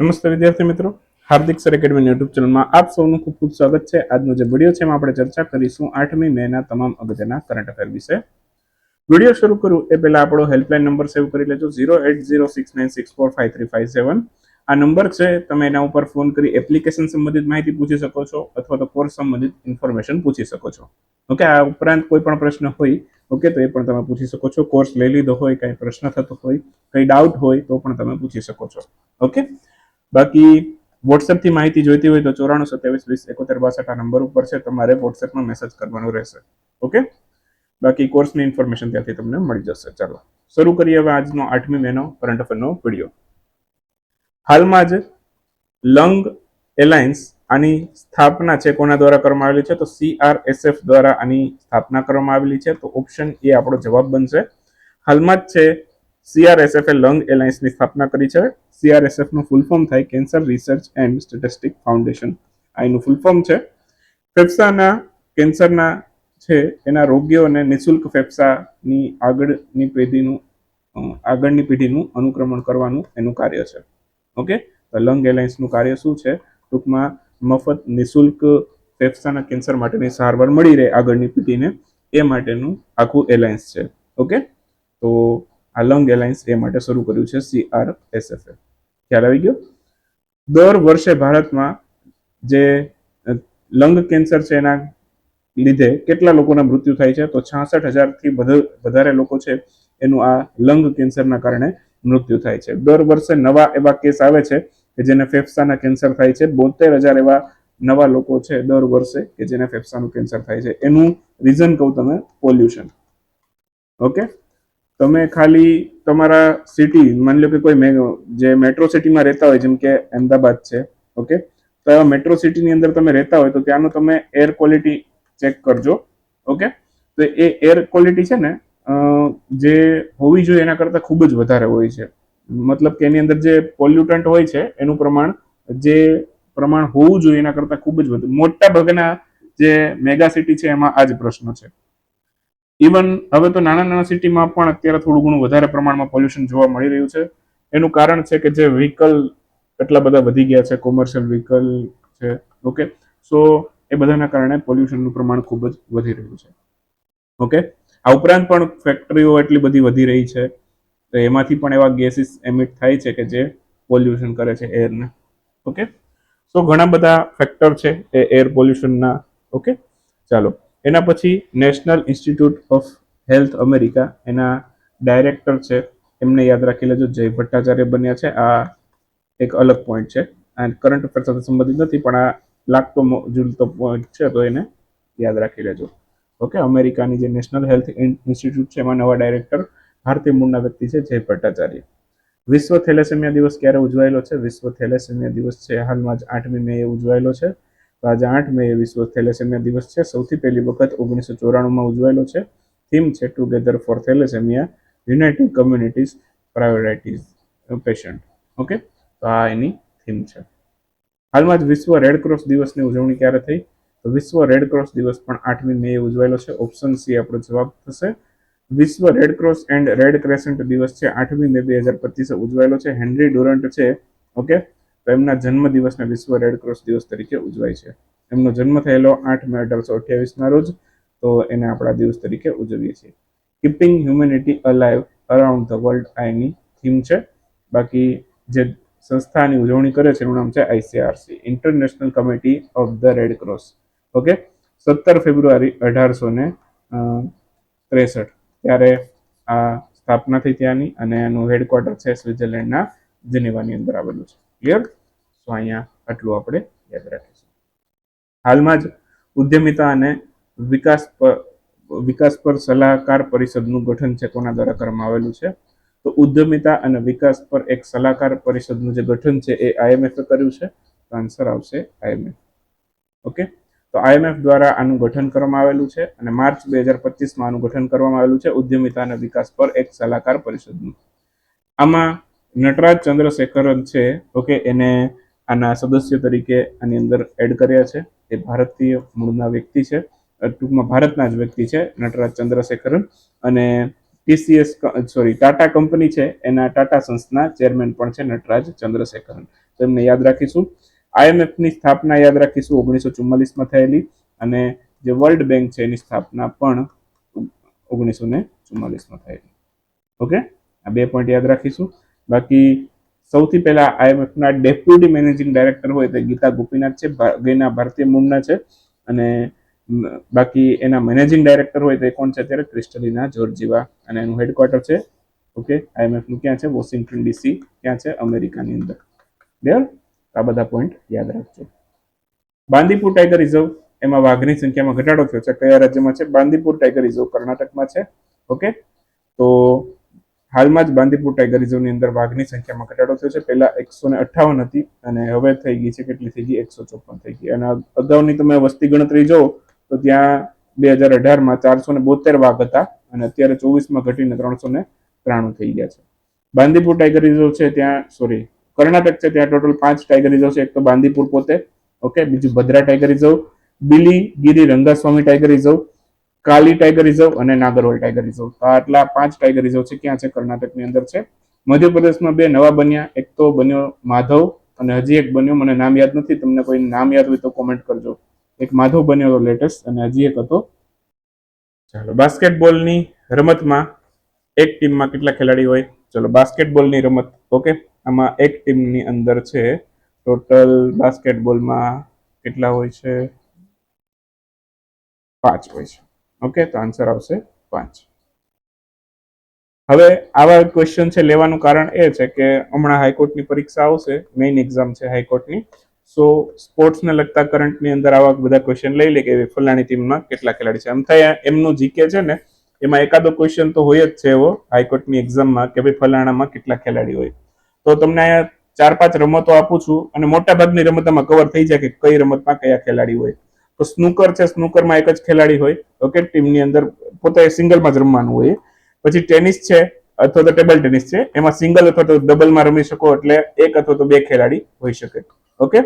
નમસ્તે વિદ્યાર્થી મિત્રો. હાર્દિક સર એકેડમી યુટ્યુબ ચેનલમાં આપ સૌનું ખૂબ ખૂબ સ્વાગત છે. આજનો જે વીડિયો છે એમાં આપણે ચર્ચા કરીશું આઠમી મેના તમામ અગત્યના કરંટ અફેર વિશે. વીડિયો શરૂ કરું એ પહેલા આપણો હેલ્પલાઇન નંબર સેવ કરી લેજો. Zero eight zero six nine six four five three five seven આ નંબર છે, તમે એના ઉપર ફોન કરી એપ્લિકેશન સંબંધિત માહિતી પૂછી શકો છો અથવા તો કોર્સ સંબંધિત ઇન્ફોર્મેશન પૂછી શકો છો. ઓકે, આ ઉપરાંત કોઈ પણ પ્રશ્ન હોય, ઓકે, તો એ પણ તમે પૂછી શકો છો. કોર્સ લઈ લીધો હોય, કંઈ પ્રશ્ન થતો હોય, કંઈ ડાઉટ હોય, તો પણ તમે પૂછી શકો છો. ઓકે? બાકી વોટ્સએપથી માહિતી જોઈતી હોય તો ચોરાણું સત્યાવીસ વીસ એકોતેર બાસઠ આ નંબર ઉપર છે તમારે વોટ્સએપમાં મેસેજ કરવાનો રહેશે. ઓકે બાકી કોર્સની ઇન્ફોર્મેશન ત્યાંથી તમને મળી જશે. ચાલો, શરૂ કરીએ હવે આજનો આઠમી મેનો કરંટ અફેરનો વીડિયો હાલમાં જ લંગ એલાયન્સ આની સ્થાપના છે, કોના દ્વારા કરવામાં આવેલી છે? તો સીઆરએસએફ દ્વારા આની સ્થાપના કરવામાં આવેલી છે. તો ઓપ્શન એ આપણો જવાબ બનશે. હાલમાં જ છે સીઆરએસએફ લંગ એલાયન્સની સ્થાપના કરી છે. સીઆરએસએફનું ફૂલ ફોર્મ થાય cancer research and statistic foundation આ એનું ફૂલ ફોર્મ છે. ફેફસાના કેન્સરના છે, એના રોગીઓને નિઃશુલ્ક ફેફસાની આગળની પેઢીનું આગળની પેઢીનું અનુક્રમણ કરવાનું એનું કાર્ય છે. ઓકે? તો લંગ એલાયન્સનું કાર્ય શું છે? ટૂંકમાં મફત, નિઃશુલ્ક ફેફસાના કેન્સર માટેની સારવાર મળી રહે આગળની પેઢીને. એ માટેનું આખું એલાયન્સ છે. ઓકે? તો આ લંગ એલાયન્સ એ માટે શરૂ કર્યું છે સીઆરએસએફ ખ્યાલ આવી ગયો? દર વર્ષે ભારતમાં જે લંગ કેન્સર છે એના લીધે કેટલા લોકોના મૃત્યુ થાય છે? તો છાસઠ હજારથી વધારે લોકો છે એનું આ લંગ કેન્સરના કારણે મૃત્યુ થાય છે. દર વર્ષે નવા એવા કેસ આવે છે કે જેને ફેફસાના કેન્સર થાય છે. બોતેર હજાર એવા નવા લોકો છે દર વર્ષે કે જેને ફેફસાનું કેન્સર થાય છે. એનું રીઝન કહું તમે પોલ્યુશન ઓકે તમે ખાલી તમારા સિટી માની લો કે કોઈ જે મેટ્રો સિટીમાં રહેતા હોય, જેમ કે અમદાવાદ છે ઓકે તો એવા મેટ્રો સિટીની અંદર તમે રહેતા હોય, તો ત્યાંનું તમે એર ક્વોલિટી ચેક કરજો ઓકે તો એ એર ક્વોલિટી છે ને જે હોવી જોઈએ એના કરતાં ખૂબ જ વધારે હોય છે. મતલબ કે એની અંદર જે પોલ્યુટન્ટ હોય છે, એનું પ્રમાણ, જે પ્રમાણ હોવું જોઈએ એના કરતાં ખૂબ જ વધુ. મોટા ભાગના જે મેગા સિટી છે, એમાં આ જ પ્રશ્ન છે. ઇવન હવે તો નાના નાના સિટીમાં પણ અત્યારે થોડું ઘણું વધારે પ્રમાણમાં પોલ્યુશન જોવા મળી રહ્યું છે. એનું કારણ છે કે જે વ્હીકલ એટલા બધા વધી ગયા છે કોમર્શિયલ વ્હીકલ છે ઓકે સો એ બધાના કારણે પોલ્યુશનનું પ્રમાણ ખૂબ જ વધી રહ્યું છે. ઓકે આ ઉપરાંત પણ ફેક્ટરીઓ એટલી બધી વધી રહી છે. તો એમાંથી પણ એવા ગેસીસ એમિટ થાય છે કે જે પોલ્યુશન કરે છે એરને ઓકે સો ઘણા બધા ફેક્ટર છે એ એર પોલ્યુશનના ઓકે ચાલો. એના પછી national institute of health America એના ડાયરેક્ટર છે. એમને યાદ રાખી લેજો, જય ભટ્ટાચાર્ય બન્યા છે. આ એક અલગ પોઈન્ટ છે. એન્ડ કરંટ અફેર સાથે સંબંધિત નથી, પણ આ લાગતો જુલતો પોઈન્ટ છે, તો એને યાદ રાખી લેજો. ઓકે અમેરિકાની જે નેશનલ હેલ્થ ઇન્સ્ટિટ્યૂટ છે, એમાં નવા ડાયરેક્ટર ભારતીય મૂળના વ્યક્તિ છે, જય ભટ્ટાચાર્ય. વિશ્વ થેલેસેમિયા દિવસ ક્યારે ઉજવાયેલો છે? વિશ્વ થેલેસેમિયા દિવસ છે, હાલમાં જ આઠમી મે ઉજવાયેલો છે. તો આજે આઠ મે વિશ્વ થેલેસેમિયા દિવસ છે. સૌથી પહેલી વખત ઓગણીસો ચોરાણુંમાં ઉજવાયેલો છે. થીમ છે together for thalassaemia united communities priorities patient okay તો આ એની થીમ છે. હાલમાં જ વિશ્વ રેડ ક્રોસ દિવસની ઉજવણી ક્યારે થઈ? તો વિશ્વ રેડ ક્રોસ દિવસ પણ આઠમી મે ઉજવાયેલો છે. ઓપ્શન સી આપણો જવાબ થશે. વિશ્વ red cross and red crescent દિવસ છે. આઠમી મે બે હજાર પચીસે ઉજવાયેલો છે. હેનરી ડુરન્ટ છે. ઓકે તો એમના જન્મ દિવસને વિશ્વ રેડ ક્રોસ દિવસ તરીકે ઉજવાય છે. એમનો જન્મ થયેલો આઠ મે અઢારસો અઠ્યાવીસના રોજ, તો એને આપણા દિવસ તરીકે ઉજવીએ છીએ. Keeping humanity alive around the world આઈની theme છે. બાકી જે સંસ્થાની ઉજવણી કરે છે, એનું નામ છે ICRC international committee of the red cross okay? સત્તર ફેબ્રુઆરી અઢારસો ને ત્રેસઠ. ત્યારે આ સ્થાપના થઈ ત્યાંની અને એનું હેડક્વાર્ટર છે સ્વિટ્ઝરલેન્ડના જેનેવાની અંદર આવેલું છે. ક્લિયર તો અહીંયા આટલું આપણે યાદ રાખીશું. હાલમાં જ ઉદ્યમિતા અને વિકાસ પર વિકાસ પર સલાહકાર પરિષદનું ગઠન છે કોના દ્વારા કરવામાં આવેલું છે? તો ઉદ્યમિતા અને વિકાસ પર એક સલાહકાર પરિષદનું જે ગઠન છે એ આઈએમએફે કર્યું છે? તો આન્સર આવશે આઈએમએફ ઓકે? તો આઈએમએફ દ્વારા આનું ગઠન કરવામાં આવેલું છે અને માર્ચ બે હજાર પચીસમાં આનું ગઠન કરવામાં આવેલું છે ઉદ્યમિતા અને વિકાસ પર એક સલાહકાર પરિષદનું. આમાં નટરાજ ચંદ્રશેખરન છે, ઓકે, એને આના સદસ્ય તરીકે આની અંદર એડ કર્યા છે. એ ભારતીય મૂળના વ્યક્તિ છે. ટૂંકમાં ભારતના જ વ્યક્તિ છે, નટરાજ ચંદ્રશેખરન. અને ટીસીએસ સોરી ટાટા કંપની છે. એના ટાટા સન્સના ચેરમેન પણ છે નટરાજ ચંદ્રશેખરન. તો એમને યાદ રાખીશું. આઈએમએફની સ્થાપના યાદ રાખીશું, ઓગણીસો ચુમ્માલીસમાં થયેલી. અને જે વર્લ્ડ બેંક છે, એની સ્થાપના પણ ઓગણીસો ને ચુમ્માલીસમાં થયેલી. ઓકે? આ બે પોઈન્ટ યાદ રાખીશું. બાકી સૌથી પહેલા આઈએમએફના ડેપ્યુટી મેનેજિંગ ડાયરેક્ટર હોય તે ગીતા ગોપીનાથ છે ગઈના ભારતીય મૂળના છે અને બાકી એના મેનેજિંગ ડાયરેક્ટર હોય તે કોણ છે અત્યારે? ક્રિસ્ટલીના જોર્જીવા અને એનું હેડક્વાર્ટર છે, ઓકે આઈએમએફનું ક્યાં છે? વોશિંગ્ટન ડીસી, ક્યાં છે? અમેરિકાની અંદર. ક્લિયર આ બધા પોઈન્ટ યાદ રાખજો. બાંદીપુર ટાઈગર રિઝર્વ એમાં વાઘની સંખ્યામાં ઘટાડો થયો છે. કયા રાજ્યમાં છે? બાંદીપુર ટાઈગર રિઝર્વ કર્ણાટકમાં છે, ઓકે? તો હાલમાં જ બાંદીપુર ટાઈગર રિઝર્વની અંદર વાઘની સંખ્યામાં ઘટાડો થયો છે. પહેલા એકસો ને અઠ્ઠાવન હતી અને હવે થઈ ગઈ છે કેટલી? થઈ ગઈ એકસો ચોપન થઈ ગઈ. અને અગાઉની તમે વસ્તી ગણતરી જો તો ત્યાં બે હજાર અઢારમાં ચારસો ને બોતેર વાઘ હતા અને અત્યારે ચોવીસમાં ઘટીને ત્રણસો ને ત્રાણું થઈ ગયા છે. બાંદીપુર ટાઈગર રિઝર્વ છે ત્યાં સોરી કર્ણાટક છે ત્યાં ટોટલ પાંચ ટાઈગર રિઝર્વ છે. એક તો બાંદીપુર પોતે, ઓકે, બીજું Bhadra tiger reserve, Biligiri Rangaswamy tiger reserve Kali tiger reserve અને નાગરહોલ ટાઈગર રિઝર્વ. તો આટલા પાંચ ટાઈગર રિઝર્વ છે, ક્યાં છે? કર્ણાટકની અંદર છે. મધ્યપ્રદેશમાં બે નવા બન્યા. એક તો બન્યો માધવ અને હજી એક બન્યો, મને નામ યાદ નથી, તમને કોઈ નામ યાદ હોય તો કોમેન્ટ કરજો. એક માધવ બન્યો હતો લેટેસ્ટ અને હજી એક હતો. ચાલો, બાસ્કેટબોલની રમતમાં એક ટીમમાં કેટલા ખેલાડી હોય? ચલો, બાસ્કેટબોલની રમત, ઓકે? આમાં એક ટીમની અંદર છે. ટોટલ બાસ્કેટબોલમાં કેટલા હોય છે? પાંચ હોય છે. ઓકે તો આન્સર આવશે પાંચ. હવે આવા ક્વેશ્ચન છે, લેવાનું કારણ એ છે કે હમણાં હાઈકોર્ટની પરીક્ષા આવશે મેઇન એક્ઝામ છે હાઈકોર્ટની સો સ્પોર્ટ્સને લગતા કરંટની અંદર આવા બધા ક્વેશ્ચન લઈ લે કે ફલાણી ટીમમાં કેટલા ખેલાડી છે. એમ થાય, એમનું જીકે છે ને, એમાં એકાદો ક્વેશ્ચન તો હોય જ છે એવો હાઈકોર્ટની એક્ઝામમાં કે ભાઈ ફલાણામાં કેટલા ખેલાડી હોય. તો તમને ચાર પાંચ રમતો આપું છું અને મોટા ભાગની રમતોમાં કવર થઈ જાય કે કઈ રમતમાં કયા ખેલાડી હોય. તો સ્નૂકર છે સ્નૂકરમાં એક જ ખેલાડી હોય ઓકે ટીમની અંદર પોતે સિંગલમાં જ રમવાનું હોય. પછી ટેનિસ છે, અથવા તો ટેબલ ટેનિસ છે, એમાં સિંગલ અથવા તો ડબલમાં રમી શકો, એટલે એક અથવા તો બે ખેલાડી હોઈ શકે ઓકે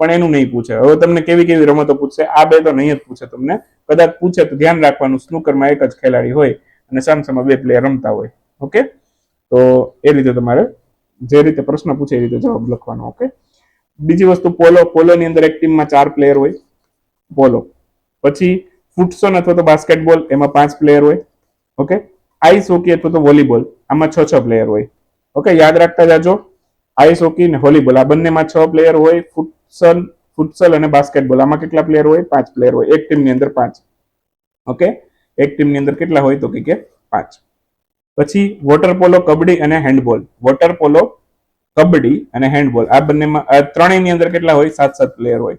પણ એનું નહીં પૂછે. હવે તમને કેવી કેવી રમતો પૂછશે? આ બે તો નહીં જ પૂછે તમને. કદાચ પૂછે તો ધ્યાન રાખવાનું સ્નૂકરમાં એક જ ખેલાડી હોય અને સામસામાં બે પ્લેયર રમતા હોય ઓકે તો એ રીતે તમારે જે રીતે પ્રશ્ન પૂછે એ રીતે જવાબ લખવાનો ઓકે બીજી વસ્તુ, પોલો, પોલોની અંદર એક ટીમમાં ચાર પ્લેયર હોય. પોલો પછી ફૂટસોન અથવા તો બાસ્કેટબોલ, એમાં પાંચ પ્લેયર હોય. ઓકે? આઈસ હોકી અથવા તો વોલીબોલ, આમાં છ છ પ્લેયર હોય. ઓકે, યાદ રાખતા જાજો. આઈસ હોકી ને વોલીબોલ, આ બંનેમાં છ પ્લેયર હોય, ફૂટસન, ફૂટસલ અને બાસ્કેટબોલ. આમાં કેટલા પ્લેયર હોય? પાંચ પ્લેયર હોય. એક ટીમની અંદર પાંચ. ઓકે? એક ટીમની અંદર કેટલા હોય? તો કે પાંચ. પછી વોટર પોલો કબડ્ડી અને હેન્ડબોલ વોટર પોલો કબડ્ડી અને હેન્ડબોલ આ બંનેમાં ત્રણેયની અંદર કેટલા હોય? સાત સાત પ્લેયર હોય.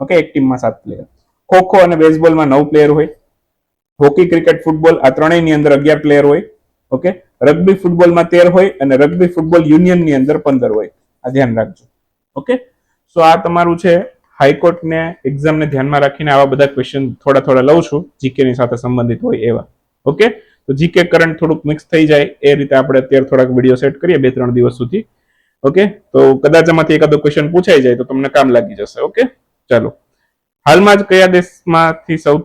ઓકે, એક ટીમમાં સાત પ્લેયર ખો ખો અને બેઝબોલમાં નવ પ્લેયર હોય. હોકી ક્રિકેટ ફૂટબોલ આ ત્રણેયની અંદર અગિયાર પ્લેયર હોય. ઓકે રગ્બી ફૂટબોલમાં તેર હોય અને રગ્બી ફૂટબોલ યુનિયનની અંદર પંદર હોય. આ ધ્યાન રાખજો. ઓકે સો આ તમારું છે હાઈકોર્ટને એક્ઝામને ધ્યાનમાં રાખીને આવા બધા ક્વેશ્ચન થોડા થોડા લઉં છું. જીકેની સાથે સંબંધિત હોય એવા. ઓકે, તો જીકે કરંટ થોડુંક મિક્સ થઈ જાય. એ રીતે આપણે અત્યારે થોડાક વીડિયો સેટ કરીએ બે ત્રણ દિવસ સુધી. ઓકે, તો કદાચ આમાંથી એકાદો ક્વેશ્ચન પૂછાઈ જાય તો તમને કામ લાગી જશે. ઓકે? ચાલો. હાલમાં જ કયા દેશમાંથી સૌ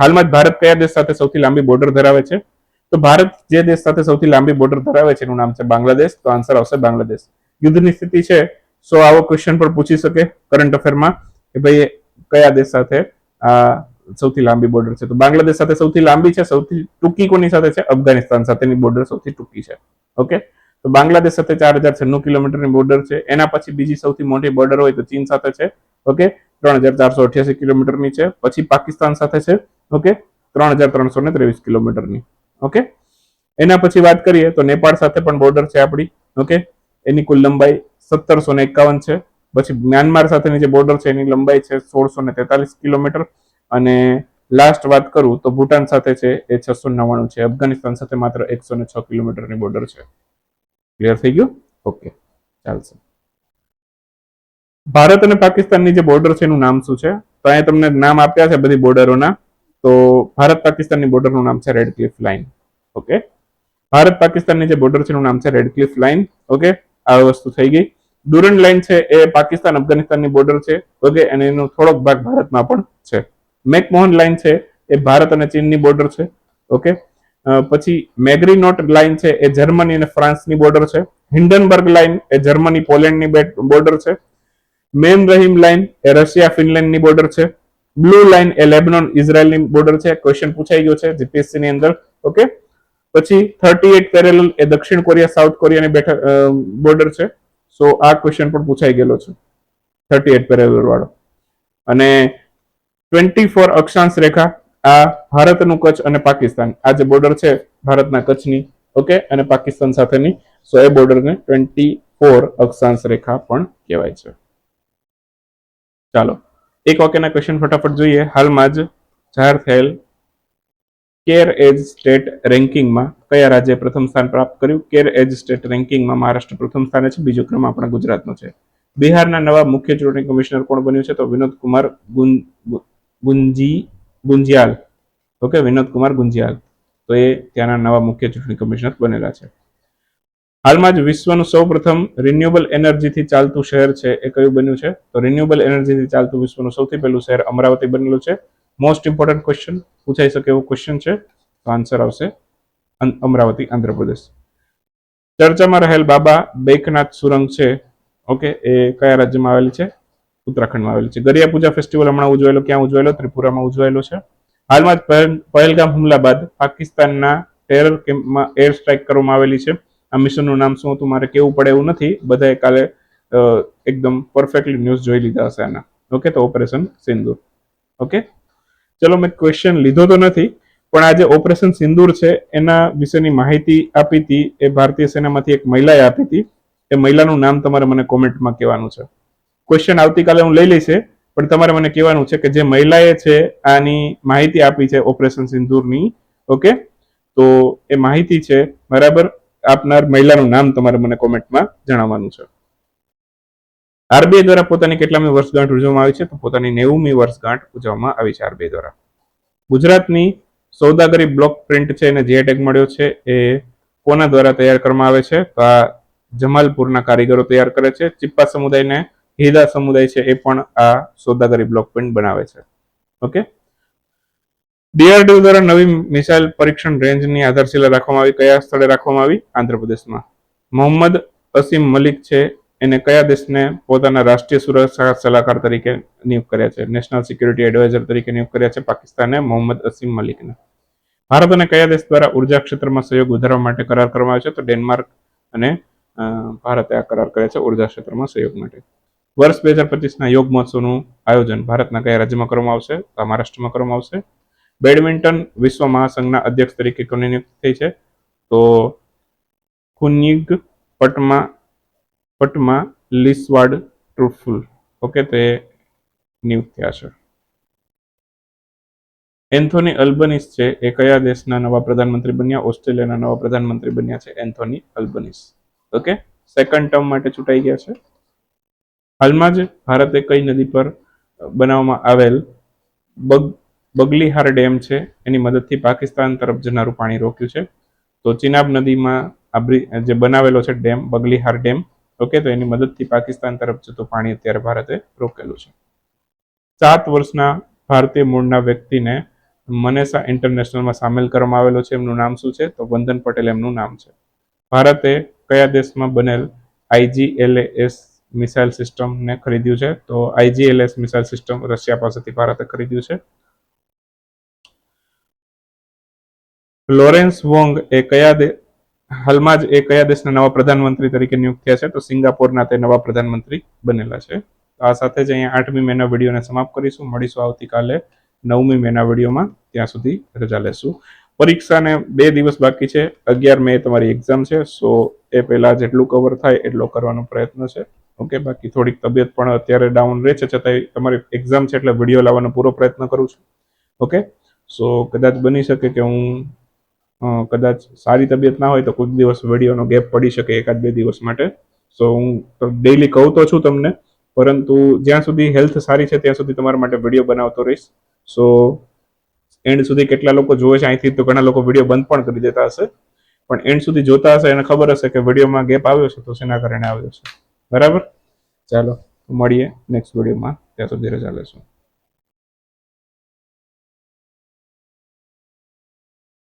હાલમાં જ ભારત કયા દેશ સાથે સૌથી લાંબી બોર્ડર ધરાવે છે? તો ભારત જે દેશ સાથે સૌથી લાંબી બોર્ડર ધરાવે છે, એનું નામ છે બાંગ્લાદેશ. તો આન્સર આવશે બાંગ્લાદેશ. યુદ્ધની સ્થિતિ છે, સો આવો ક્વેશ્ચન પણ પૂછી શકે કરંટ અફેરમાં કે ભાઈ કયા દેશ સાથે આ સૌથી લાંબી બોર્ડર છે? તો બાંગ્લાદેશ સાથે સૌથી લાંબી છે, સૌથી ટૂંકી કોની સાથે છે? અફઘાનિસ્તાન સાથેની બોર્ડર સૌથી ટૂંકી છે. ઓકે? તો બાંગ્લાદેશ સાથે ચાર હજાર છન્નું કિલોમીટરની બોર્ડર છે. એના પછી બીજી સૌથી મોટી બોર્ડર હોય તો ચીન સાથે છે. ઓકે? ત્રણ હજાર ચારસો અઠ્યાસી કિલોમીટરની છે. પછી પાકિસ્તાન સાથે છે. ઓકે? ત્રણ હજાર ત્રણસો ને ત્રેવીસ કિલોમીટરની. ઓકે? એના પછી વાત કરીએ તો નેપાળ સાથે પણ બોર્ડર છે આપણી. ઓકે? એની કુલ લંબાઈ સત્તરસો ને એકાવન છે. પછી મ્યાનમાર સાથેની જે બોર્ડર છે, એની લંબાઈ છે સોળસો ને તેતાલીસ કિલોમીટર. અને લાસ્ટ વાત કરું તો ભૂટાન સાથે છે એ છસો નવ્વાણું છે. અફઘાનિસ્તાન સાથે માત્ર એકસો ને છ કિલોમીટરની બોર્ડર છે. ક્લિયર થઈ ગયું? ઓકે. ચાલશે. ભારત અને પાકિસ્તાનની જે બોર્ડર છે એનું નામ શું છે? તો અહીંયા તમને નામ આપ્યા છે બધી બોર્ડરોના તો ભારત પાકિસ્તાનની બોર્ડરનું નામ છે Radcliffe line okay Bharat પાકિસ્તાનની જે બોર્ડર છે એનું નામ છે રેડ ક્લિફ લાઇન ઓકે આ વસ્તુ થઈ ગઈ. ડુરન લાઇન છે એ પાકિસ્તાન અફઘાનિસ્તાનની બોર્ડર છે. ઓકે અને એનો થોડોક ભાગ ભારતમાં પણ છે. મેકમોહન લાઇન છે એ ભારત અને ચીનની બોર્ડર છે. ઓકે પછી મેગ્રીનોટ લાઇન છે એ જર્મની અને ફ્રાન્સની બોર્ડર છે. હિન્ડનબર્ગ લાઇન એ જર્મની, પોલેન્ડની બોર્ડર છે. મેન રહીમ લાઇન એ રશિયા ફિનલેન્ડની બોર્ડર છે. બ્લુ લાઇન એ લેબનોન ઇઝરાયલની બોર્ડર છે. ક્વેશ્ચન પૂછાઈ ગયો છે જીપીએસસી ની અંદર. ઓકે પછી થર્ટી એટ પેરેલલ એ દક્ષિણ કોરિયા સાઉથ કોરિયાની બેઠક બોર્ડર છે. સો આ ક્વેશ્ચન પણ પૂછાઈ ગયેલો છે. થર્ટી એટ પેરેલલ વાળો. અને ટ્વેન્ટી ફોર અક્ષાંશ રેખા, આ ભારતનું કચ્છ અને પાકિસ્તાન. આ જે બોર્ડર છે, ભારતના કચ્છની. ઓકે અને પાકિસ્તાન સાથેની. સો એ બોર્ડરને ટ્વેન્ટી ફોર અક્ષાંશ રેખા પણ કહેવાય છે. ચાલો, એક વાક્યના ક્વેશ્ચન ફટાફટ જોઈએ. હાલમાં જ જાહેર થયેલ કેર એજ સ્ટેટ રેન્કિંગમાં કયા રાજ્યે પ્રથમ સ્થાન પ્રાપ્ત કર્યું? કેર એજ સ્ટેટ રેન્કિંગમાં મહારાષ્ટ્ર પ્રથમ સ્થાને છે, બીજો ક્રમ આપણા ગુજરાતનો છે. બિહારના નવા મુખ્ય ચૂંટણી કમિશનર કોણ બન્યું છે? તો વિનોદ કુમાર ગુંજી, ગુંજિયાલ. ઓકે, વિનોદ કુમાર ગુંજિયાલ. તો એ ત્યાંના નવા મુખ્ય ચૂંટણી કમિશનર બનેલા છે. હાલમાં જ વિશ્વનું સૌપ્રથમ રિન્યુએબલ એનર્જીથી ચાલતું શહેર છે. એ કયું બન્યું છે? તો રિન્યુએબલ એનર્જીથી ચાલતું વિશ્વનું સૌથી પહેલું શહેર અમરાવતી બનેલું છે. મોસ્ટ ઇમ્પોર્ટન્ટ ક્વેશ્ચન પૂછાઈ શકે એવો ક્વેશ્ચન છે? તો આન્સર આવશે અમરાવતી, આંધ્રપ્રદેશ. ચર્ચામાં રહેલ બાબા બૈકનાથ સુરંગ છે. ઓકે, એ કયા રાજ્યમાં આવેલી છે? ઉત્તરાખંડમાં આવેલી છે. ગરિયા પૂજા ફેસ્ટિવલ હમણાં ઉજવાયેલો, ક્યાં ઉજવાયેલો? ત્રિપુરામાં ઉજવાયેલો છે. હાલમાં જ પહેલ- પહેલગામ હુમલા બાદ પાકિસ્તાનના ટેરર કેમ્પમાં એર સ્ટ્રાઇક કરવામાં આવેલી છે. આ મિશનનું નામ શું હતું, મારે કેવું પડે એવું નથી. બધાએ કાલે એકદમ પરફેક્ટલી ન્યૂઝ જોઈ લીધા હશે આના. ઓકે તો ઓપરેશન સિંદૂર. ઓકે ચલો મેં ક્વેશ્ચન લીધો તો નથી, પણ આ જે ઓપરેશન સિંદૂર છે, એના વિશેની માહિતી આપી હતી, એ ભારતીય સેનામાંથી એક મહિલાએ આપી હતી. એ મહિલાનું નામ તમારે મને કોમેન્ટમાં કહેવાનું છે. ક્વેશ્ચન આવતીકાલે હું લઈ લઈશ, પણ તમારે મને કહેવાનું છે કે જે મહિલાએ છે, આની માહિતી આપી છે ઓપરેશન સિંદૂરની. ઓકે તો એ માહિતી છે, બરાબર? આપનાર મહિલાનું નામ તમારે મને કોમેન્ટમાં જણાવવાનું છે. આરબીઆઈ દ્વારા પોતાની કેટલામી વર્ષગાંઠ ઉજવવામાં આવી છે, તો પોતાની નેવુંમી વર્ષગાંઠ ઉજવવામાં આવી છે આરબીઆઈ દ્વારા. ગુજરાતની સૌદાગરી બ્લોક પ્રિન્ટ છે, એને જે ટેગ મળ્યો છે એ કોના દ્વારા તૈયાર કરવામાં આવે છે? તો આ જમાલપુરના કારીગરો તૈયાર કરે છે. ચિપ્પા સમુદાયને હિદા સમુદાય છે એ પણ આ સૌદાગરી બ્લોક પ્રિન્ટ બનાવે છે. ઓકે? ડીઆરડીઓ દ્વારા નવી મિસાઇલ પરીક્ષણ રેન્જની આધારશિલા રાખવામાં આવી. કયા સ્થળે રાખવામાં આવી? આંધ્રપ્રદેશમાં. મોહમ્મદ અસીમ મલિક છે. એને કયા દેશને પોતાના રાષ્ટ્રીય સુરક્ષા સલાહકાર તરીકે નિયુક્ત કર્યા છે? નેશનલ સિક્યુરિટી એડવાઇઝર તરીકે નિયુક્ત કર્યા છે પાકિસ્તાને મોહમ્મદ અસીમ મલિકને. ભારત અને કયા દેશ દ્વારા ઊર્જા ક્ષેત્રમાં સહયોગ વધારવા માટે કરાર કરવામાં આવ્યો છે? તો ડેનમાર્ક અને ભારતે આ કરાર કર્યા છે ઊર્જા ક્ષેત્રમાં સહયોગ માટે. વર્ષ બે હજાર પચીસના યોગ મહોત્સવનું આયોજન ભારતના કયા રાજ્યમાં કરવામાં આવશે? મહારાષ્ટ્રમાં કરવામાં આવશે. બેડમિન્ટન વિશ્વ મહાસંઘના અધ્યક્ષ તરીકે નિયુક્તિ થઈ છે? તો કુનિગ પટમા પટમા લિસવાડ ટ્રુફુલ. ઓકે, તો નિયુક્ત થયા છે. એન્થોની અલ્બનિસ છે, એ કયા દેશના નવા પ્રધાનમંત્રી બન્યા? ઓસ્ટ્રેલિયાના નવા પ્રધાનમંત્રી બન્યા છે Anthony Albanese. Okay second term માટે ચૂંટાઈ ગયા છે. હાલમાં જ ભારતે કઈ નદી પર બનાવવામાં આવેલ બગ બગલીહાર ડેમ છે. એની મદદથી પાકિસ્તાન તરફ જનારું પાણી રોક્યું છે. તો ચિનાબ નદીમાં આ જે બનાવેલો છે ડેમ, બગલીહાર ડેમ, ઓકે, તો એની મદદથી પાકિસ્તાન તરફ જતું પાણી અત્યારે ભારતે રોકેલું છે. સાત વર્ષના ભારતીય મૂળના વ્યક્તિને મનેસા ઇન્ટરનેશનલમાં સામેલ કરવામાં આવેલો છે. એમનું નામ શું છે? તો વંદન પટેલ એમનું નામ છે. ભારતે કયા દેશમાં બનેલ આઈજીએલએસ મિસાઇલ સિસ્ટમને ખરીદ્યું છે? તો આઈજીએલએસ મિસાઇલ સિસ્ટમ રશિયા પાસેથી ભારતે ખરીદ્યું છે. લોરેન્સ વોંગ એ કયા દે, હાલમાં જ એ કયા દેશના નવા પ્રધાનમંત્રી તરીકે નિયુક્ત થયા છે, તો સિંગાપોરના તે નવા પ્રધાનમંત્રી બનેલા છે. આ સાથે જ અહીંયા આઠમી મેના વિડીયોને સમાપ્ત કરીશું. મળીશું આવતીકાલે નવમી મેના વિડીયોમાં. ત્યાં સુધી રજા લેશું. પરીક્ષાને બે દિવસ બાકી છે. અગિયાર મે તમારી એક્ઝામ છે. સો એ પહેલાં જેટલું કવર થાય એટલો કરવાનો પ્રયત્ન છે. ઓકે, બાકી થોડીક તબિયત પણ અત્યારે ડાઉન રહે છે, છતાંય તમારી એક્ઝામ છે એટલે વીડિયો લાવવાનો પૂરો પ્રયત્ન કરું છું. ઓકે, સો કદાચ બની શકે કે હું કદાચ સારી તબિયત ના હોય તો કોઈક દિવસ વિડીયોનો ગેપ પડી શકે એકાદ બે દિવસ માટે. સો હું ડેઈલી કહું તો છું તમને, પરંતુ જ્યાં સુધી હેલ્થ સારી છે ત્યાં સુધી તમારા માટે વીડિયો બનાવતો રહીશ. સો એન્ડ સુધી કેટલા લોકો જોવે છે, અહીંથી તો ઘણા લોકો વીડિયો બંધ પણ કરી દેતા હશે. પણ એન્ડ સુધી જોતા હશે એને ખબર હશે કે વિડીયોમાં ગેપ આવ્યો છે, તો શેના કારણે આવ્યો છે. બરાબર? ચાલો, મળીએ નેક્સ્ટ વિડીયોમાં ત્યાં સુધી રજા લેશું.